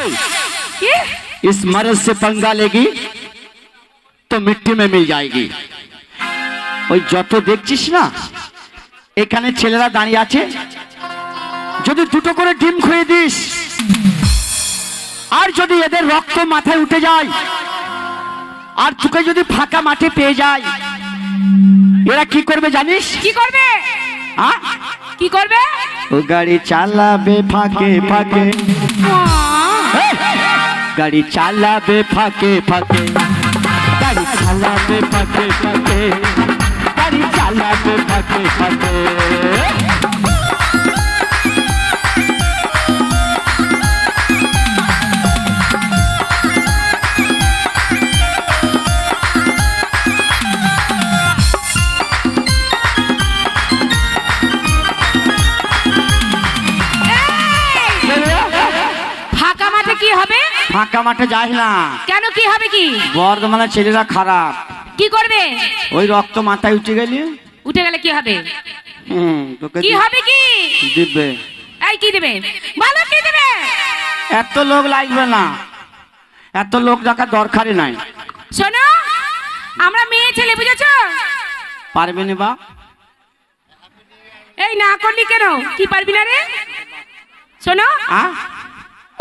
কি इस मर्द से पंगा लेगी তো মিট্টি মে মিল যায়গি ওই যত দেখছিস না এখানে ছেলেরা দাঁড়িয়ে আছে যদি দুটো করে ডিম খুঁয়ে দিস আর যদি এদের রক্ত মাথায় উঠে যায় আর তোকে যদি ফাঁকা মাঠে পেয়ে যায় এরা কি করবে জানিস কি করবে হ্যাঁ কি করবে ও গাড়ি চালাবে ফাঁকে ফাঁকে আহ, গাড়ি চালাবে ফাঁকে ফাঁকে। গাড়ি চালাবে ফাঁকে ফাঁকে। গাড়ি চালাবে ফাঁকে ফাঁকে। ফাঁকা মাঠে যাস না। কেন কি হবে কি? বর্ধমানের ছেলেরা খারাপ। কি করবে? ওই রক্ত মাথায় উঠে গেলি? উঠে গেলে কি হবে? হুম, তোকে কি হবে কি? দিবে। এই কি দেবে? ভালো কি দেবে? এত লোক লাগবে না। এত লোক দেখার দরকারই নাই। শোনো আমরা মেয়ে ছেলে বুঝেছ? পারবে না বা? এই না করলি কেন? কি পারবি না রে? শোনো আ?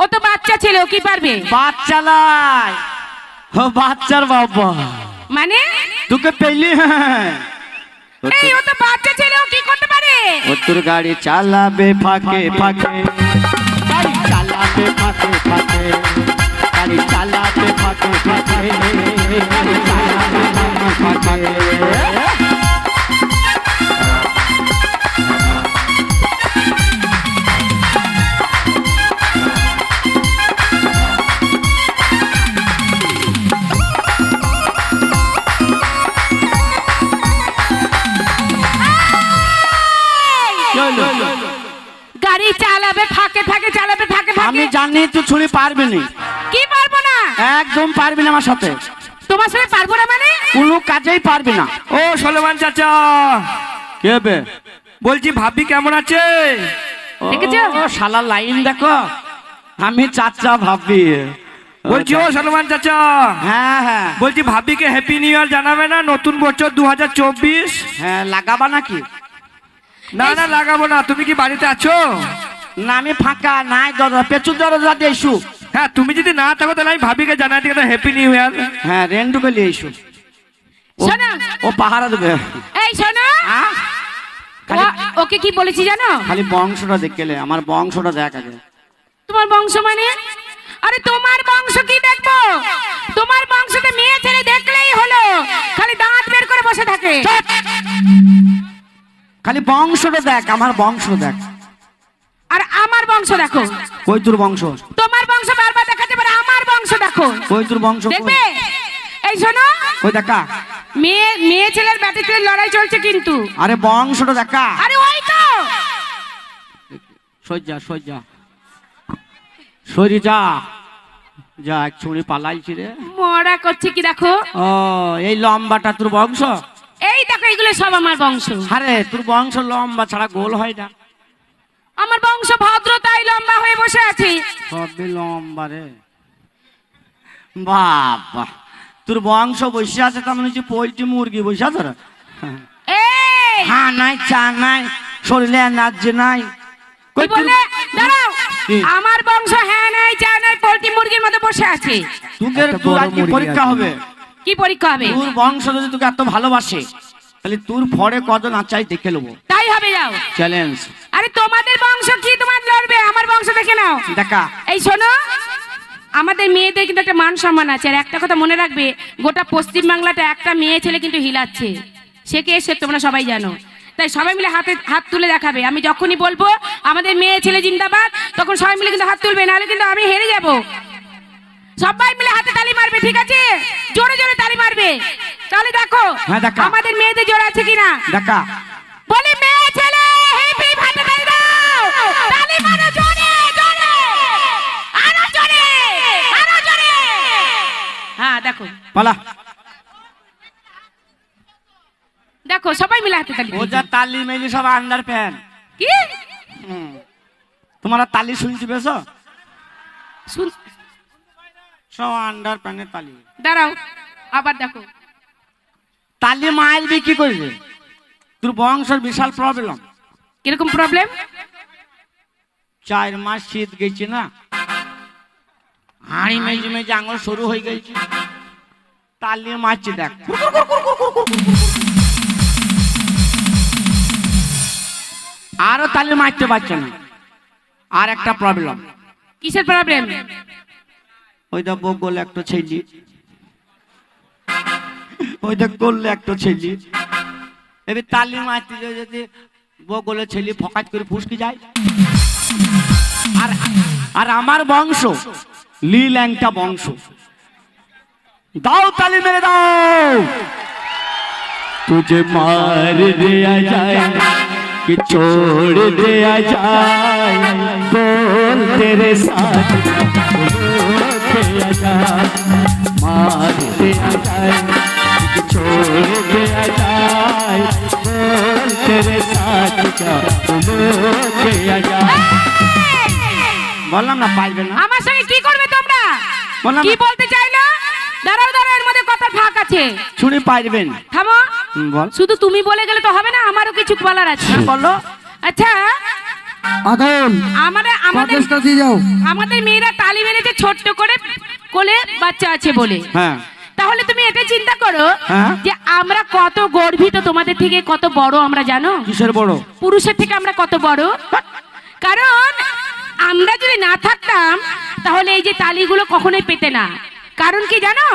ও তো বাচ্চা ছেলে ও কি পারবে? বাচ্চা নাই। ও বাচ্চার বাবা। মানে? তোকে পেলি হ্যাঁ ও এই তো- ও তো বাচ্চা ছেলে ও কি করতে পারে? ও তোর গাড়ি চালাবে ফাঁকে ফাঁকে। গাড়ি চালাবে ফাঁকে ফাঁকে। গাড়ি চালাবে ফাঁকে ফাঁকে। জানি তুই ছুরি পারবি না কি পারব না? একদম পারবি না আমার সাথে। তোমার সাথে পারব না মানে? কোনো কাজেই পারবি না। ও সলমান চাচা। কে হবে বলছি ভাবি কেমন আছে? দেখেছ? ও শালা লাইন দেখো। আমি চাচা ভাবি। বলছি ও সলমান চাচা। হ্যাঁ হ্যাঁ। বলছি ভাবিকে হ্যাপি নিউ ইয়ার জানাবে না? নতুন বছর দু হাজার চব্বিশ? হ্যাঁ লাগাবা নাকি? না না লাগাবো না। তুমি কি বাড়িতে আছো? না আমি ফাঁকা নাই দরজা পেছু দরজা দিয়ে এসু। হ্যাঁ তুমি যদি না থাকো তাহলে আমি ভাবিকে জানাই দিই হ্যাপি নিউ ইয়ার হ্যাঁ রেন্টুকে নিয়ে এসু। ও- শোনো। ও পাহারা দেবে। এই শোনো। ওকে কি বলেছি জানো? খালি বংশটা দেখলে আমার বংশটা দেখ আগে। তোমার বংশ মানে? আরে তোমার বংশ কি দেখব? তোমার বংশতে মেয়ে ছেলে দেখলেই হলো। খালি দাঁত বের করে বসে থাকে। খালি বংশটা দেখ আমার বংশ দেখ। বংশ দেখো। কই তোর বংশ। তোমার বংশ বারবার দেখাতে পারে আমার বংশ দেখো। কই তোর বংশ দেখবে? এই শোনো। কই দেখা? মেয়ে মেয়ে ছেলের ব্যাটে ছেলের লড়াই চলছে কিন্তু। আরে বংশটা দেখা। আরে ওই তো। সজ্জা সজ্জা। সরি যা যা এক ছুরি পালাইছি রে। মরা করছে কি দেখো? ও এই লম্বাটা তোর বংশ? এই দেখো এগুলো সব আমার বংশ। আরে তোর বংশ লম্বা ছাড়া গোল হয় না। আমার বংশ ভদ্র লম্বা হয়ে বসে আছে। সবই লম্বা রে? বাবা তোর বংশ বসে আছে তার মানে হচ্ছে পোল্ট্রি মুরগি বসে আছে হ্যাঁ নাই চা নাই শরীরে এনার্জি নাই। কই বলে দাঁড়াও। আমার বংশ হ্যাঁ নাই চা নাই পোল্ট্রি মুরগির মতো বসে আছে। একটা তোর আজকে পরীক্ষা হবে। কি পরীক্ষা হবে? তোর বংশ যদি তোকে এত ভালোবাসে তাহলে তোর ফরে কজন আচাই দেখে নেব। তাই হবে যাও। চ্যালেঞ্জ আরে তোমাদের বংশ কি তোমার লড়বে? আমার বংশ দেখে নাও। দেখা। এই শোনো আমাদের মেয়েদের কিন্তু একটা মান সম্মান আছে। আর একটা কথা মনে রাখবে গোটা পশ্চিম বাংলাটা একটা মেয়ে ছেলে কিন্তু হিলাচ্ছে। সে কে এসে তোমরা সবাই জানো। তাই সবাই মিলে হাতে হাত তুলে দেখাবে। আমি যখনই বলব আমাদের মেয়ে ছেলে জিন্দাবাদ তখন সবাই মিলে কিন্তু হাত তুলবে নাহলে কিন্তু আমি হেরে যাব। সবাই মিলে হাতে তালি মারবে ঠিক আছে? জোরে জোরে তালি মারবে। তাহলে দেখো হ্যাঁ, আমাদের মেয়েদের জোর আছে কিনা? দেখা। পালা। দেখো সবাই মিলে হাতে তালি ও যা তালি মেলি সব আন্ডার প্যান কি? তোমার তালি শুনছি বেশ সব আন্ডার প্যান্টের তালি। দাঁড়াও আবার দেখো। তালি মাইলবি কি করবে তোর বংশের বিশাল প্রবলেম কীরকম প্রবলেম চার মাস শীত গেছে না? হাঁড়ি মেজে মেজে আঙুল শুরু হয়ে গেছে। তালি মারছি দেখ। আরও তালি মারতে পারছে না। আর একটা প্রবলেম কিসের প্রবলেম ওই দেখ বগল একটা ছেলি। ওই দেখ করলে একটা ছেলি। এবার তালি মারতে যদি বগলে ছেলি ফকাত করে ফুসকে যায়। আর আর আমার বংশ লি ল্যাংটা বংশ। দাও তালি মেরে দাও तुझे मार दिया जाए कि छोड़ दिया जाए बोल तेरे साथ दिया जाए मार दिया जाए कि छोड़ दिया जाए बोल तेरे साथ क्या दिया जाए বললাম না পাইবে না আমার সঙ্গে কি করবে তোমরা বললাম কি না। বলতে চাইলো দাঁড়াও দাঁড়াও এর মধ্যে কথা ফাঁক আছে। ছুরি পাইবেন থামো। বল। শুধু তুমি বলে গেলে তো হবে না আমারও কিছু বলার আছে। বলো। আচ্ছা। আদল আমাদের আমাদের দিয়ে যাও। আমাদের মেয়েরা তালি মেরেছে ছোট্ট করে কোলে বাচ্চা আছে বলে। হ্যাঁ। তাহলে তুমি এটা চিন্তা করো হ্যাঁ। যে আমরা কত গর্বিত তোমাদের থেকে কত বড় আমরা জানো? কিসের বড়? পুরুষের থেকে আমরা কত বড়? কারণ আমরা যদি না থাকতাম তাহলে এই যে তালিগুলো কখনোই পেতে না। কারণ কি জানো?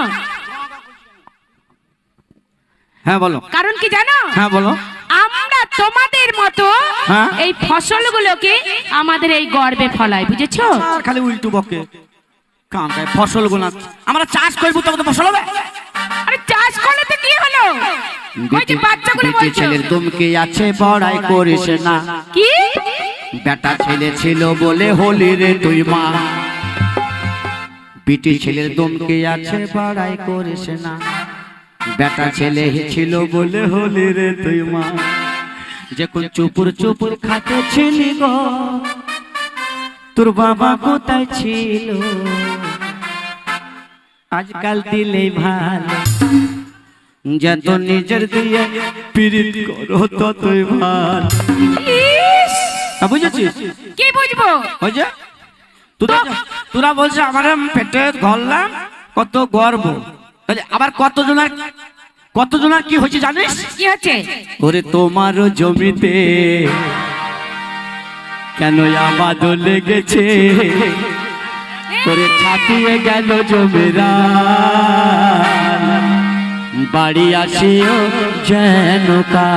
হ্যাঁ বলো। কারণ কি জানো? হ্যাঁ বলো। আমরা তোমাদের মতো হ্যাঁ। এই ফসলগুলোকে আমাদের এই গর্বে ফলাই বুঝেছ? খালি উল্টু বকে ফসল গুনা আমরা চাষ করব তবে তো ফসল হবে। আরে চাষ করলে তো কি হলো? ওই যে বাচ্চাগুলো বেটি ছেলের দুমকে আছে বড়াই করিস না। কি? বেটা ছেলে ছিল বলে হলি রে তুই মা। বিটি ছেলের দমকে আছে বড়াই করিস না। বেটা ছেলে ছিল বলে হলি রে তুই মা। যখন চুপুর চুপুর খাতে ছিলি গো তোর বাবা কোথায় ছিল? আজকাল দিলে ভালো। যত নিজের দিয়ে পীড়িত করো ততই ভালো। বুঝেছিস? কি বুঝব? ওই যে তোরা বলছে আমার পেটে ধরলাম কত গর্ব। তাহলে আবার কত জনের কত জনের কি হয়েছে জানিস? কি হচ্ছে ওরে তোমার জমিতে কেন আবাদ লেগেছে? ওরে ছাপিয়ে গেল জমিরা বাড়ি আসিও যেন কা